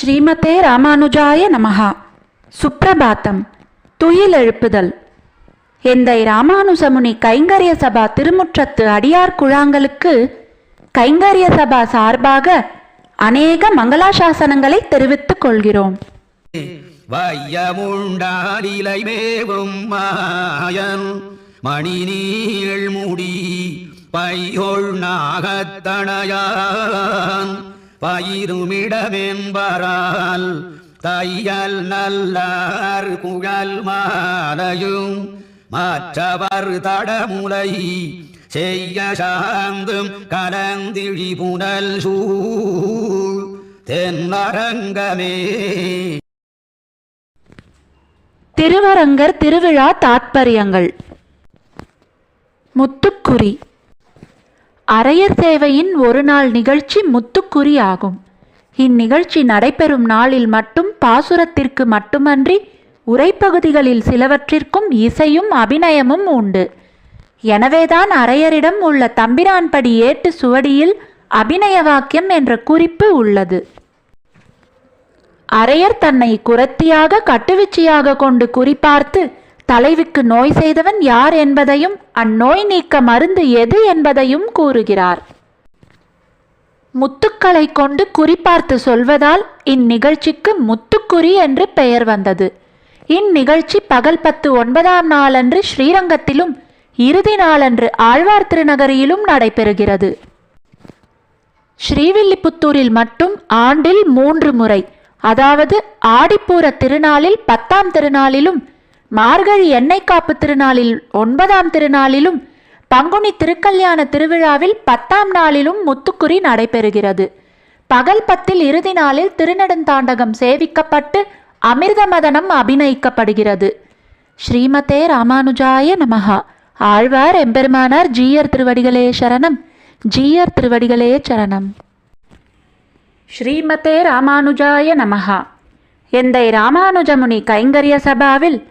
ஸ்ரீமதே ராமானுஜாய நமஹா. சுப்பிரபாத்தம். துயில் எழுப்புதல். எந்தை ராமானுஜமுனி கைங்கரிய சபா திருமுற்றத்து அடியார் குழாங்களுக்கு கைங்கரிய சபா சார்பாக அநேக மங்களாசாசனங்களை தெரிவித்துக் கொள்கிறோம். வையமுண்டாலிலை மேவும் மாயன். மணி நீள் முடி பையொள் நாகத்தனையான் பயிருமிடமென்பரால் தையல் நல்லார் குழல் மாலையும் மற்றவர் தடமுலை செய்ய சாந்தும் கலந்திழி புனல் சூழ் தென்னரங்கமே. திருவரங்கர் திருவிழா தாத்பரியங்கள். முத்துக்குறி. அரையர் சேவையின் ஒரு நாள் நிகழ்ச்சி முத்துக்குறி ஆகும். இந்நிகழ்ச்சி நடைபெறும் நாளில் மட்டும் பாசுரத்திற்கு மட்டுமன்றி உரைப்பகுதிகளில் சிலவற்றிற்கும் இசையும் அபிநயமும் உண்டு. எனவேதான் அரையரிடம் உள்ள தம்பிரான்படி ஏட்டு சுவடியில் அபிநய வாக்கியம் என்ற குறிப்பு உள்ளது. அரையர் தன்னை குரத்தியாக கட்டுவிச்சியாக கொண்டு குறிப்பார்த்து தலைவிக்கு நோய் செய்தவன் யார் என்பதையும் அந்நோய் நீக்க மருந்து எது என்பதையும் கூறுகிறார். முத்துக்களை கொண்டு குறிப்பார்த்து சொல்வதால் இந்நிகழ்ச்சிக்கு முத்துக்குறி என்று பெயர் வந்தது. இந்நிகழ்ச்சி பகல் பத்து ஒன்பதாம் நாளன்று ஸ்ரீரங்கத்திலும் இறுதி நாளன்று ஆழ்வார் திருநகரியிலும் நடைபெறுகிறது. ஸ்ரீவில்லிபுத்தூரில் மட்டும் ஆண்டில் மூன்று முறை அதாவது ஆடிப்பூர திருநாளில் பத்தாம் திருநாளிலும் மார்கழி எண்ணெய் காப்பு திருநாளில் ஒன்பதாம் திருநாளிலும் பங்குனி திருக்கல்யாண திருவிழாவில் பத்தாம் நாளிலும் முத்துக்குறி நடைபெறுகிறது. பகல் பத்தில் இறுதி நாளில் திருநெடுந்தாண்டகம் சேவிக்கப்பட்டு அமிர்தமதனம் அபிநயிக்கப்படுகிறது. ஸ்ரீமதே ராமானுஜாய நமஹா. ஆழ்வார் எம்பெருமானார் ஜீயர் திருவடிகளே சரணம். ஜீயர் திருவடிகளே சரணம். ஸ்ரீமதே ராமானுஜாய நமஹா. எந்தை ராமானுஜமுனி கைங்கரிய சபாவில்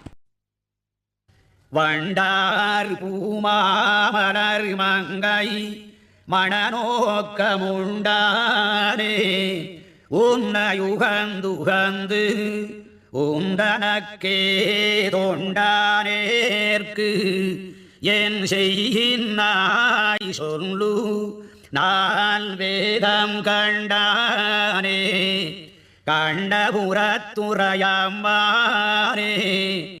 வண்டார் பூமாமலர் மங்கை மணநோக்கமுண்டானே உன்னையுகந்துகந்து உண்டனக்கே தொண்டானேற்கு என் செய்யினாய் சொல்லு நான் வேதம் கண்டானே. கண்டபுரத்துறையம்மானே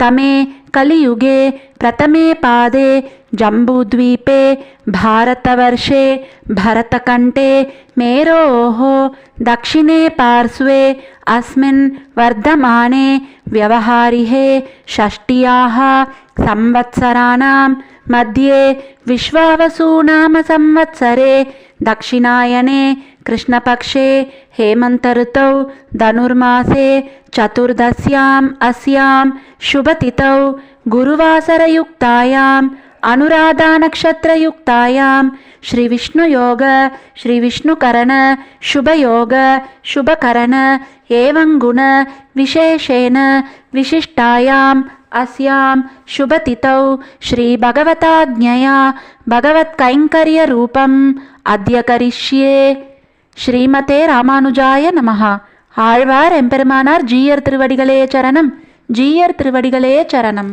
तमे कलियुगे, प्रथमे पादे, जम्बूद्वीपे, भारतवर्षे, भरतकण्ठे, मेरोः, दक्षिणे पार्श्वे, अस्मिन् वर्धमाने व्यवहारिहे, षष्ट्याः संवत्सराणां मध्ये विश्वावसूनाम संवत्सरे दक्षिणायने कृष्णपक्षे हेमन्तऋतौ धनुर्मासे चतुर्दश्याम् अस्यां शुभतिथौ गुरुवासरयुक्तायाम् अनुराधानक्षत्रयुक्तायां श्रीविष्णुयोग श्रीविष्णुकरण शुभयोग शुभकरण एवं गुण विशेषेण विशिष्टायाम् अस्यां शुभतिथौ श्रीभगवताज्ञया भगवत्कैङ्कर्यरूपम् अद्य करिष्ये ஸ்ரீமதே ராமானுஜாய நமஹா ஆழ்வார் எம்பெருமானார் ஜீயர் திருவடிகளே சரணம் ஜீயர் திருவடிகளே சரணம்